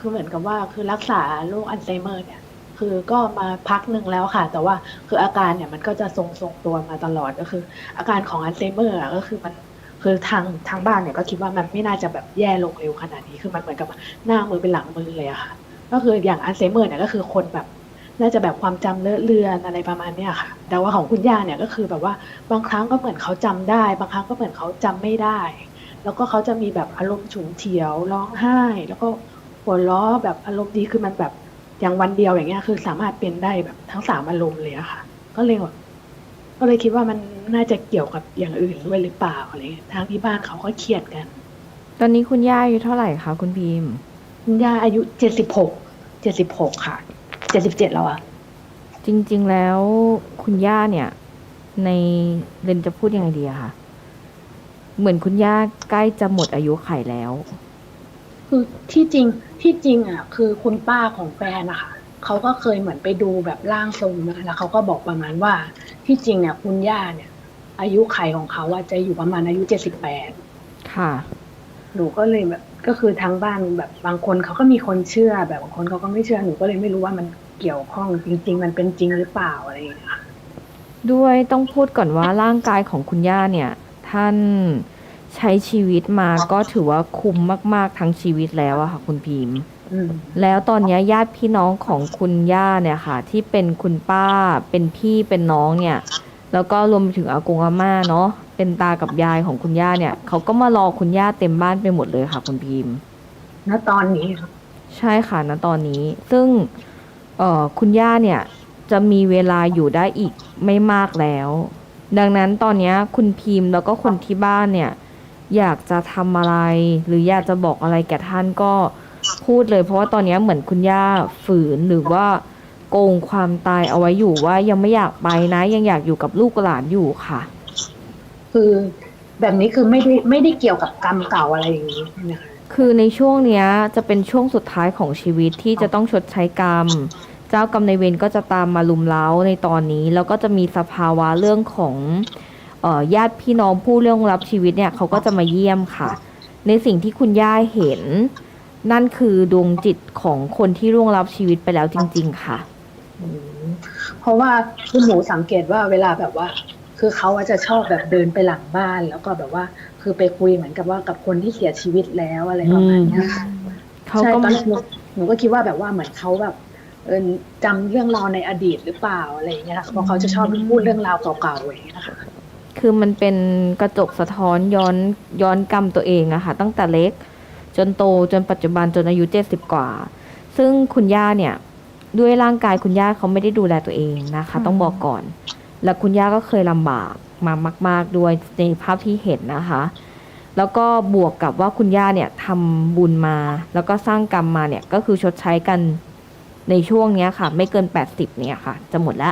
คือเหมือนกับว่าคือรักษาโรคอัลไซเมอร์เนี่ย คือก็มาพักหนึ่งแล้วค่ะ แต่ว่าคืออาการเนี่ยมันก็จะทรงทรงๆตัวมาตลอดก็คือ อาการของอัลไซเมอร์ก็คือมันคือทางทางบ้านเนี่ยก็คิดว่ามันไม่น่าจะแบบแย่ลงเร็วขนาดนี้คือมันเหมือนกับหน้ามือเป็นหลังมือเลยอะค่ะ ก็คืออย่างอัลไซเมอร์เนี่ยก็คือคนแบบน่าจะแบบความจำเลอะเลือนอะไรประมาณเนี้ยค่ะ แต่ว่าของคุณย่าเนี่ยก็คือแบบว่าบางครั้งก็เหมือนเขาจำได้ บางครั้งก็เหมือนเขาจำไม่ได้ แล้วก็เขาจะมีแบบอารมณ์ฉุนเฉียวร้องไห้ แล้วก็ หัวเราะแบบอารมณ์ดีคือมันแบบอย่างวันเดียวอย่างเงี้ย คือสามารถเป็นได้แบบทั้งสามอารมณ์เลยอะค่ะ ก็เลยแบบก็เลยคิดว่ามันน่าจะเกี่ยวกับอย่างอื่นด้วยหรือเปล่าอะไรเงี้ยทางที่บ้านเขาก็เครียดกัน ตอนนี้คุณย่าอายุเท่าไหร่คะคุณพิมพ์ คุณย่าอายุเจ็ดสิบหกเจ็ดสิบหกค่ะเจ็ดสิบเจ็ดแล้วอะจริง ๆ แล้วคุณย่าเนี่ย ในเรนจะพูดยังไงดีอะคะเหมือนคุณย่าใกล้จะหมดอายุไขแล้ว คือที่จริงที่จริงอะคือคุณป้าของแฟนนะคะเขาก็เคยเหมือนไปดูแบบร่างทรงมาแล้วเขาก็บอกประมาณว่าที่จริงเนี่ยคุณย่าเนี่ย อายุไขของเขาอะจะอยู่ประมาณอายุเจ็ดสิบแปดค่ะ หนูก็เลยแบบก็คือทางบ้านแบบบางคนเขาก็มีคนเชื่อ แบบบางคนเขาก็ไม่เชื่อหนูก็เลยไม่รู้ว่ามันเกี่ยวข้องจริง ๆ มันเป็นจริงหรือเปล่าอะไรอย่างเงี้ยค่ะด้วยต้องพูดก่อนว่าร่างกายของคุณย่าเนี่ย ท่าน ใช้ชีวิตมาก็ถือว่าคุ้มมาก ๆ ทั้งชีวิตแล้วอะค่ะคุณพิมพ์ อืม แล้วตอนเนี้ยญาติพี่น้องของคุณย่าเนี่ยค่ะ ที่เป็นคุณป้าเป็นพี่เป็นน้องเนี่ย แล้วก็รวมไปถึงอากงอาม่าเนาะเป็นตากับยายของคุณย่าเนี่ยเขาก็มารอคุณย่าเต็มบ้านไปหมดเลยค่ะ คุณพิมพ์ ณตอนนี้ค่ะใช่ค่ะณตอนนี้ ซึ่งเอ่อคุณย่าเนี่ยจะมีเวลาอยู่ได้อีกไม่มากแล้ว ดังนั้นตอนเนี้ยคุณพิมพ์แล้วก็คนที่บ้านเนี่ย อยากจะทำอะไร หรืออยากจะบอกอะไรแก่ท่านก็พูดเลย เพราะว่าตอนเนี้ยเหมือนคุณย่าฝืนหรือว่าโกงความตายเอาไว้อยู่ว่ายังไม่อยากไปนะ ยังอยากอยู่กับลูกหลานอยู่ค่ะ คือแบบนี้คือไม่ได้ไม่ได้เกี่ยวกับกรรมเก่าอะไรอย่างนี้ใช่ไหมคะคือในช่วงเนี้ยจะเป็นช่วงสุดท้ายของชีวิตที่จะต้องชดใช้กรรม เจ้ากรรมในายเวรก็จะตามมาลุมเล้าในตอนนี้ แล้วก็จะมีสภาวะเรื่องของเอ่อ ญาติพี่น้องผู้เรื่องรับชีวิตเนี่ยเขาก็จะมาเยี่ยมค่ะ ในสิ่งที่คุณย่าเห็น นั่นคือดวงจิตของคนที่ร่วงรับชีวิตไปแล้วจริง ๆ ค่ะอืมเพราะว่าคือหนูสังเกตว่าเวลาแบบว่า คือเขาอะจะชอบแบบเดินไปหลังบ้าน แล้วก็แบบว่า คือไปคุยเหมือนกับว่ากับคนที่เสียชีวิตแล้วอะไรประมาณเนี้ยค่ะเขาใช่ก็ตอนแรกหนูหนูก็คิดว่าแบบว่าเหมือนเขาแบบเออจำเรื่องราวในอดีตหรือเปล่าอะไรอย่างเงี้ยค่ะเพราะเขาจะชอบพูดเรื่องราวเก่าๆอย่างเงี้ยค่ะ คือมันเป็นกระจกสะท้อนย้อนย้อนกรรมตัวเองอะค่ะตั้งแต่เล็ก จนโตจนปัจจุบันจนอายุเจ็ดสิบกว่า ซึ่งคุณย่าเนี่ยด้วยร่างกายคุณย่าเขาไม่ได้ดูแลตัวเองนะคะ ต้องบอกก่อน และคุณย่าก็เคยลำบากมามาก ๆด้วยในภาพที่เห็นนะคะ แล้วก็บวกกับว่าคุณย่าเนี่ยทำบุญมา แล้วก็สร้างกรรมมาเนี่ยก็คือชดใช้กันในช่วงเนี้ยค่ะ ไม่เกิน80เนี่ยค่ะ จะหมดละ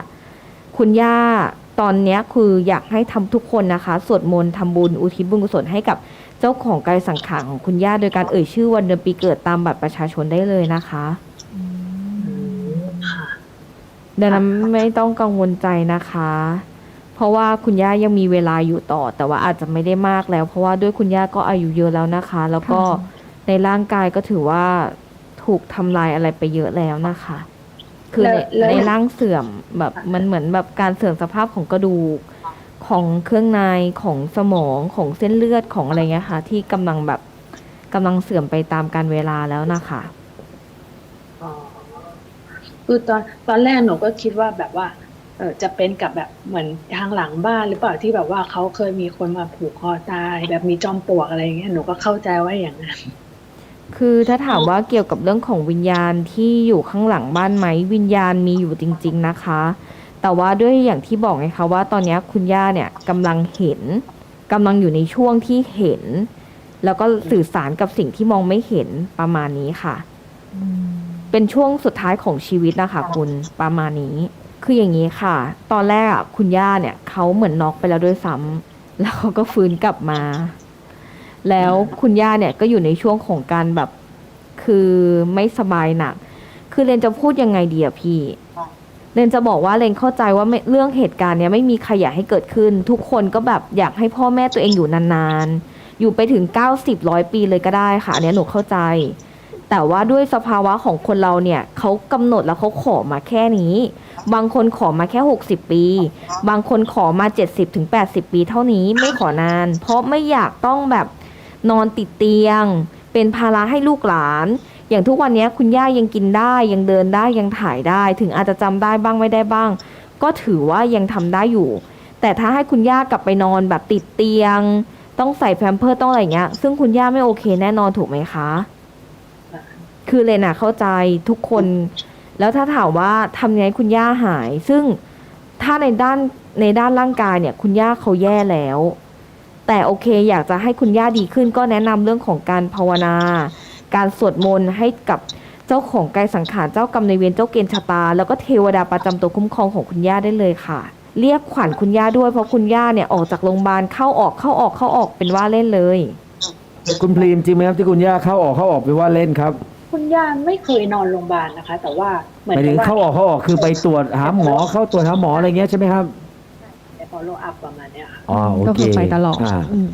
คุณย่า ตอนเนี้ยคืออยากให้ทำทุกคนนะคะ สวดมนต์ทำบุญอุทิศบุญกุศลให้กับเจ้าของกายสังขารของคุณย่าโดยการเอ่ยชื่อวันเดือนปีเกิดตามบัตรประชาชนได้เลยนะคะอืมค่ะดังนั้นไม่ต้องกังวลใจนะคะ เพราะว่าคุณย่ายังมีเวลาอยู่ต่อ แต่ว่าอาจจะไม่ได้มากแล้ว เพราะว่าด้วยคุณย่าก็อายุเยอะแล้วนะคะ แล้วก็ในร่างกายก็ถือว่าถูกทำลายอะไรไปเยอะแล้วนะคะ คือในแล้วในร่างเสื่อมแบบมันเหมือนแบบการเสื่อมสภาพของกระดูกของเครื่องในของสมองของเส้นเลือดของอะไรเงี้ยค่ะ ที่กำลังแบบกำลังเสื่อมไปตามการเวลาแล้วนะคะอ๋อคือตอนตอนแรกหนูก็คิดว่าแบบว่า เออจะเป็นกับแบบเหมือนทางหลังบ้านหรือเปล่าที่แบบว่าเขาเคยมีคนมาผูกคอตาย แบบมีจอมปลวกอะไรอย่างเงี้ยหนูก็เข้าใจว่าอย่างนั้น คือถ้าถามว่าเกี่ยวกับเรื่องของวิญญาณที่อยู่ข้างหลังบ้านไหมวิญญาณมีอยู่จริง ๆนะคะ แต่ว่าด้วยอย่างที่บอกไงคะว่าตอนนี้คุณย่าเนี่ยกำลังเห็นกำลังอยู่ในช่วงที่เห็น แล้วก็สื่อสารกับสิ่งที่มองไม่เห็นประมาณนี้ค่ะ เป็นช่วงสุดท้ายของชีวิตนะคะ คุณประมาณนี้ คืออย่างนี้ค่ะ ตอนแรกอะคุณย่าเนี่ยเขาเหมือนน็อกไปแล้วด้วยซ้ำแล้วเขาก็ฟื้นกลับมา แล้วคุณย่าเนี่ยก็อยู่ในช่วงของการแบบคือไม่สบายหนัก คือเรนจะพูดยังไงดีอะพี่ เรนจะบอกว่าเรนเข้าใจว่าไม่เรื่องเหตุการณ์เนี้ยไม่มีใครอยากให้เกิดขึ้น ทุกคนก็แบบอยากให้พ่อแม่ตัวเองอยู่นานๆ อยู่ไปถึง90ร้อยปีเลยก็ได้ค่ะอันเนี้ยหนูเข้าใจ แต่ว่าด้วยสภาวะของคนเราเนี่ยเขากำหนดแล้วเขาขอมาแค่นี้ บางคนขอมาแค่ 60 ปี บางคนขอมา 70ถึง80 ปีเท่านี้ไม่ขอนาน เพราะไม่อยากต้องแบบ นอนติดเตียง เป็นภาระให้ลูกหลาน อย่างทุกวันนี้คุณย่ายังกินได้ยังเดินได้ยังถ่ายได้ ถึงอาจจะจำได้บ้างไม่ได้บ้าง ก็ถือว่ายังทำได้อยู่ แต่ถ้าให้คุณย่ากลับไปนอนแบบติดเตียง ต้องใส่แพมเพิร์ต้องอะไรเงี้ย ซึ่งคุณย่าไม่โอเคแน่นอนถูกไหมคะ คือเลยนะเข้าใจทุกคน แล้วถ้าถามว่าทำไงคุณย่าหาย ซึ่งถ้าในด้านในด้านร่างกายเนี่ย คุณย่าเขาแย่แล้ว แต่โอเคอยากจะให้คุณย่าดีขึ้นก็แนะนำเรื่องของการภาวนา การสวดมนต์ให้กับเจ้าของกายสังขารเจ้ากรรมในายเวรเจ้าเกณฑ์ชะตา แล้วก็เทวดาประจำตัวคุ้มครองของคุณย่าได้เลยค่ะ เรียกขวัญคุณย่าด้วยเพราะคุณย่าเนี่ยออกจากโรงพยาบาลเข้าออกเข้าออกเข้าออกเป็นว่าเล่นเลย คุณพรีมจริงไหมครับที่คุณย่าเข้าออกเข้าออกไปว่าเล่นครับ คุณย่าไม่เคยนอนโรงพยาบาลนะคะ แต่ว่าเหมืหอนมายถึงกับเข้าออกเข้าออกคือไปตรวจหาหมอเข้าตรวจหาหมออะไรเงี้ยใช่ไหมครับใน follow up ประมาณเนี้ยค่ะ อ๋อโอก็เคคือไปตลอดาอืม